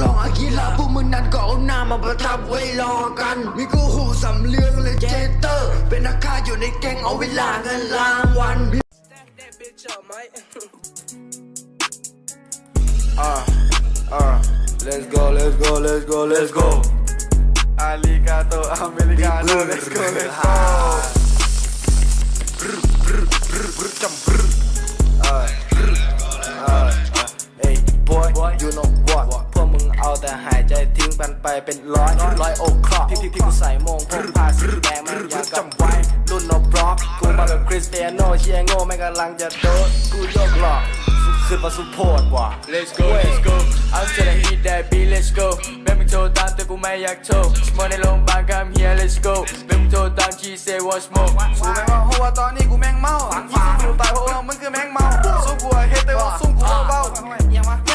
ลองอากิระพวกมึงนั้นก็เอาหน้ามาประทับไว้รอกัน มีกูหูสำเลืองและเจเตอร์ เป็นนักฆ่าอยู่ในแก๊งเอาเวลาเงินรางวัล Uh, uh, let's go, let's go, let's go, let's go. Aligato, americano, let's go, let's go. ไปเป็นร้อยร้อยอกครอบพี่พี่พี่กูใส่โมงพกผ้าสีแดงมันอยากกับไว้รุ่นนบล็อกกูมากับคริสเตียโนเชียโง่ไม่งกำลังจะโดนกูยกหลอกขึ้นมาสุโพดว่ะ Let's go Let's go เอาเธอได้ hit that beat Let's go แม่มึงโทรตามแต่กูไม่อยากโทรมาในโรงพยาบาล come here Let's go แม่มึงโทรตาม she say what's more กูแม่งเมาเพราะว่าตอนนี้กูแม่งเมากูสู้ตายเพราะว่ามึงคือแม่งเมาสู้กูเฮ็ดแต่ว่าสู้กูเบาแม่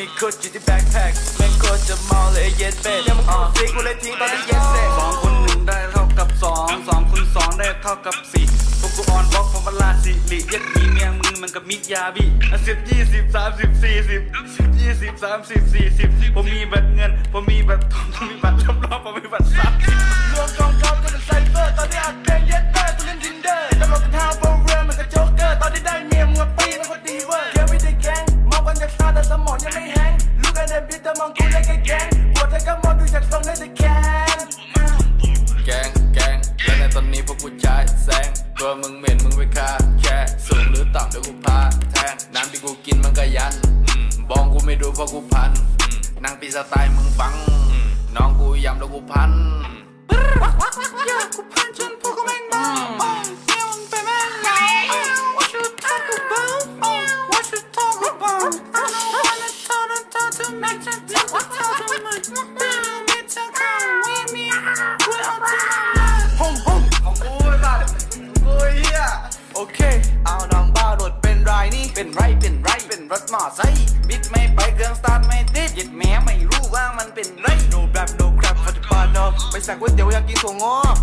มีคุดอยู่ที่แบ็คแพ็คแม่งโคตรจะเมาเลยไอ้เย็ดเป็ดยังมึงพูดทิ้งกูเลยทิ้งตอนนี้เย็ดเสร็จสองคูณหนึ่งได้เท่ากับสองสองคูณสองได้เท่ากับสี่พวกกูออนบล็อกของเวลาสิริยัดมีเมียมึงมันกับมิกยาบิสิบยี่สิบสามสิบสี่สิบสิบยี่สิบสามสิบสี่สิบผมมีบัตรเงินผมมีบัตรทองผมมีบัตรรอบๆผมมีบัตรสามสิบรวมกอง ตัวมึงเหม็นมึงไปค่าแค่สูงหรือต่ำเดี๋ยวกูพาแทงน้ำที่กูกินมันก็ยันบองกูไม่ดูเพราะกูพันนางปีสไตล์มึงฟัง น้องกูยำแล้วกูพัน เป็นไรเป็นไร เป็นรถมอไซค์บิดไม่ไปเครื่องสตาร์ทไม่ติดหยิดแม้ไม่รู้ว่ามันเป็นไร no rap no crap ฟัดปานอไปสั่งก๋วยเตี๋ยวอยากกินถั่วงอก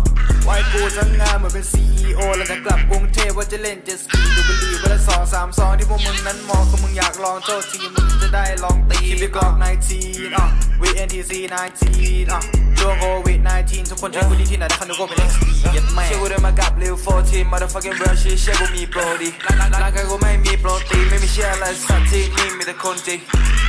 ไว้กูทำงานเหมือนเป็น CEO แล้วจะกลับกรุงเทพว่าจะเล่นเจตสกีดูบุหรี่วันละสองสามซองที่พวกมึงนั้นมองก็มึงอยากลองโทษทีมึงจะได้ลองตีคิดไปกอก19อะ VNTC 19อะช่วงโควิด19ทุกคนใช้กูดีที่ไหนได้คันดูก็เป็นเอ็กซ์ยัดแม่เชื่อกูเดินมากับลิวโฟทีม motherfucking real shit เชื่อกูมีโปรดีร่างร่างกายกูไม่มีโปรตีนไม่ คนจริง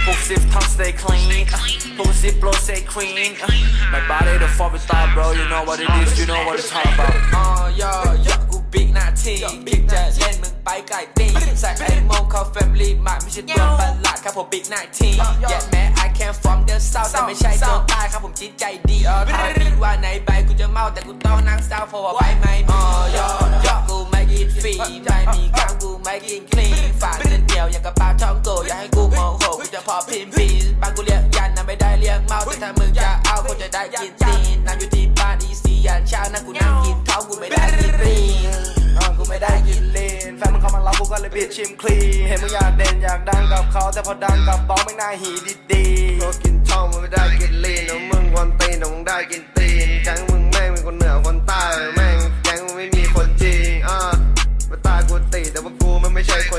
พวกซิฟทำ stay clean อะพวกซิฟ blow stay clean อะ my body the fall with thought bro you know what it is you know what it's all about อ๋อย่อย่อกูบิ๊กหน้าที่บิ๊กจะเล่นมึงไปไก่ตีใส่ไอ้โมงเข้าแฟมิลี่มาไม่ใช่ตัวประหลาดครับผมบิ๊กหน้าที่แย่แม้ I came from the south แต่ไม่ใช่โจนใต้ครับผมจิตใจดีถามพี่ว่าในใบกูจะเมาแต่กูต้องนั่งเศร้าเพราะว่าใบไม่มีอ๋อย่อย่อกูไม่กินฟรีไม่มีกางกูไม่ เมาแต่ถ้ามึงจะเอาก็จะได้กินตีนนั่งอยู่ที่บ้านอีสียันเช้านั่งกูนั่งกินเท้ากูไม่ได้กินตีนกูไม่ได้กินเลนแฟนมึงเข้ามาเล่ากูก็เลยบิดชิมคลีนเห็นมึงอยากเด่นอยากดังกับเขาแต่พอดังกับบอสไม่น่าหีดีดีเพราะกินช่องมันไม่ได้กินเลนแล้วมึงคนตีนมึงได้กินตีนแก๊งมึงแม่งเป็นคนเหนือคนใต้แม่งแก๊งมึงไม่มีคนจริงอ่ามาตายกูตีแต่ว่ากูมันไม่ใช่คน